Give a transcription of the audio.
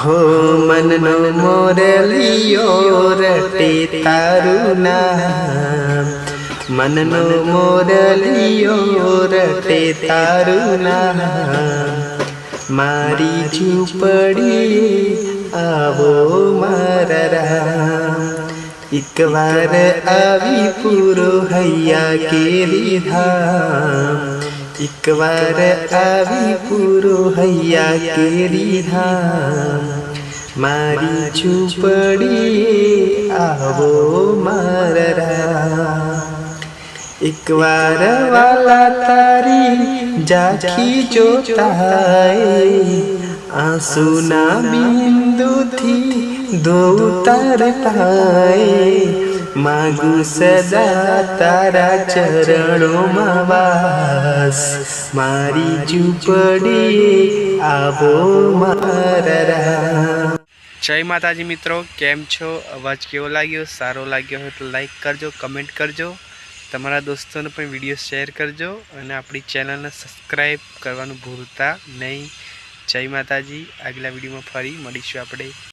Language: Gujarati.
હો મનનો મોરલિયો રટે તારું નામ. મનનો મોરલિયો રટે તારું નામ. મારી ઝૂંપડી આવો મારા રામ. એકવાર આવી પૂરો હૈયા કેરી ધામ. એકવાર આવી પૂરો હૈયા કેરી ધામ મારી ઝૂંપડી આવો મારા રામ એકવાર વાલા તારી ઝાંખી જોતાય આંસુના બિંદુથી ધોતાર પાય માગુ સદા તારા ચરણોમાં વાસ. મારી ઝૂંપડી આવો મારા જય માતાજી મિત્રો, કેમ છો? અવાજ કેવો લાગ્યો? સારો લાગ્યો હોય તો લાઈક કરજો કમેન્ટ કરજો. તમારા દોસ્તોને પણ વીડિયો શેર કરજો અને આપણી ચેનલને સબસ્ક્રાઈબ કરવાનું ભૂલતા નહીં. જય માતાજી, આગલા વિડીયોમાં ફરી મળીશું આપણે.